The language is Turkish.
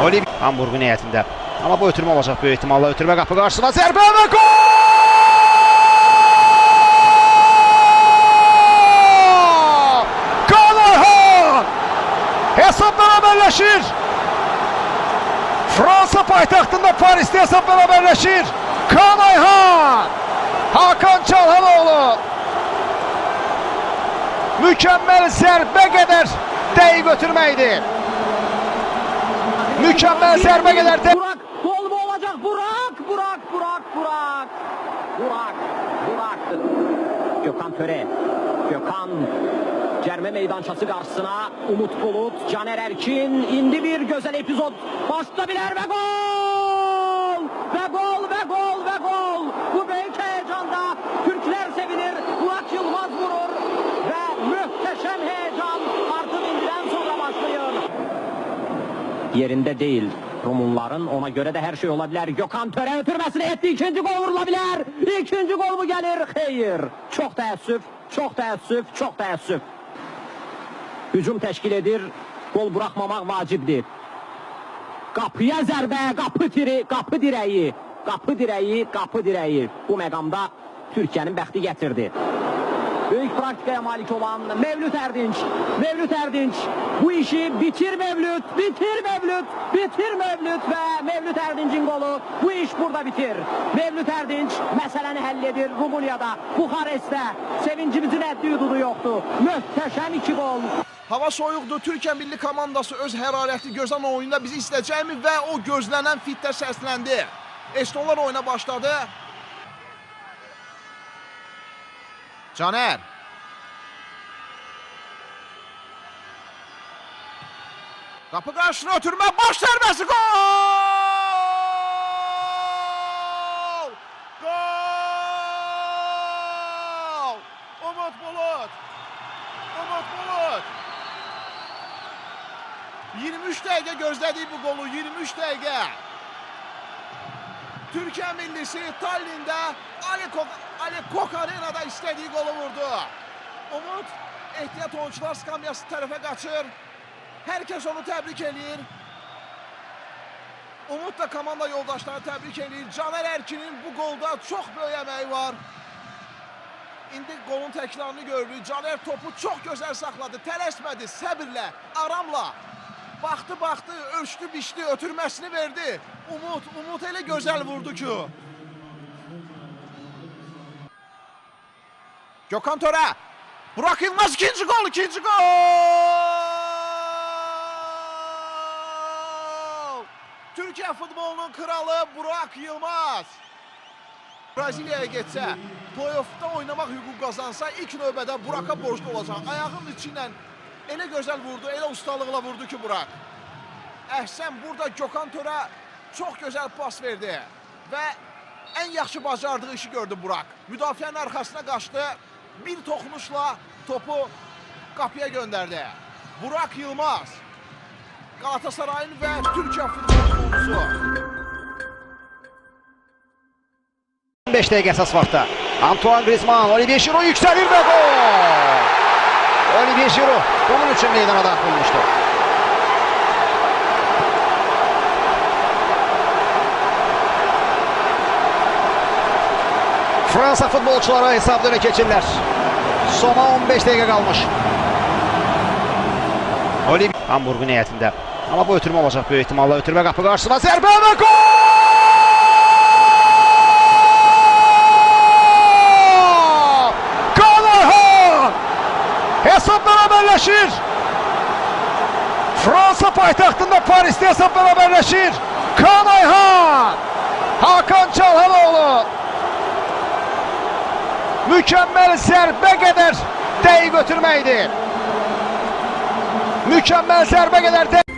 Oliv Hamburgun heyətində. Amma bu ötürmə olacaq böyük ehtimalla. Ötürmə qapı qarşısına zərbə və gol! Kaan Ayhan! Hesab bərabərləşir. Fransa paytaxtında Parisdə hesab bərabərləşir. Kaan Ayhan! Hakan Çalhanoğlu mükemmel zərbə qədər dəqiq ötürməkdir. Mükemmel qədər də Burak gol mu olacak? Burak, Burak, Burak, Burak. Burak, Burak. Gökhan Töre. Gökhan Cerme meydançası karşısına Umut Bulut, Caner Erkin indi bir güzel epizod. Başlayabilir ve gol! Ve gol ve gol ve gol! Bu yerinde değil. Rumunların ona göre de her şey olabilir. Gökhan Töre ötürmesine etti. ikinci gol vurulabilir. İkinci gol mu gelir? Hayır. Çok teessüf, çok teessüf, çok teessüf. Hücum teşkil edir. Gol bırakmamak vacibdir. Kapıya zərbə, qapı tiri, qapı dirəyi, qapı dirəyi, qapı dirəyi. Bu məqamda Türkiyənin bəxti gətirdi. Büyük praktikaya malik olan Mevlüt Erdinç. Mevlüt Erdinç bu işi bitir Mevlüt, bitir Mevlüt, bitir Mevlüt ve Mevlüt Erdinç'in golü bu iş burada bitir. Mevlüt Erdinç meseleni halledir Rumuniya'da, Bukarest'te. Sevincimizin həddi hududu yoktu. Möhtəşəm iki gol. Hava soyuqdur. Türkiyə milli komandası öz hərarətli gözən oyununda bizi istəyəcəkmi və o gözlənən fitdə səsləndi. Estonlar oyuna başladı. Caner. Qapı qarşısına ötürmə, baş zərbəsi gol! Gol! Umut Bulut! Umut Bulut! 23 dəqiqə gözlədik bu qolu, 23 dəqiqə. Türkiyə millisi Tallinn'də Ali Kok, Ali Kok Arena'da istədiyi qolu vurdu. Umut ehtiyat oyuncular skamyası tərəfə qaçır. Hər kəs onu təbrik eləyir. Umut da komanda yoldaşlarını təbrik eləyir. Caner Erkin'in bu qolda çox böyük əməyi var. İndi qolun təkrarını görürük. Caner topu çox gözəl saxladı. Tələsmədi, səbirlə, aramla. Baxdı, baxdı, ölçdü, biçdi, ötürməsini verdi. Umut, Umut elə gözəl vurdu ki. Gökhan Töre. Burak Yılmaz ikinci gol, ikinci gol. Türkiye futbolunun kralı Burak Yılmaz. Braziliyaya getsə, play-offda oynamaq hüququ qazansa ilk növbədə Buraka borclu olacaq. Ayağının içi ilə elə gözəl vurdu, elə ustalıqla vurdu ki Burak. Əhsən burada Gökhan Töre çox gözəl pas verdi və ən yaxşı bacardığı işi gördü Burak. Müdafiənin arxasına qaçdı, bir toxunuşla topu qapıya göndərdi. Burak Yılmaz, Galatasaray'ın və Türkiyə futbolcusu. 15 dəqiqə əsas vaxtda. Antoine Griezmann, Olivier Giroud yüksəlir və gol! Olivier Giroud bunun üçün meydana daxil Fransa futbolçuları hesabda öne keçirlər. Sona 15 dəqiqə qalmış. Olivier Hamburgun heyətində. Amma bu ötürmə olacaq böyük ehtimalla. Ötürmə qapı qarşısına zərbə və gol! Kaan Ayhan! Hesab bərabərləşir. Fransa paytaxtında Parisdə hesab bərabərləşir. Kaan Ayhan! Hakan Çalhanoğlu mükemmel zərbə qədər dəqiq ötürməkdir. Mükemmel zərbə qədər dəqiq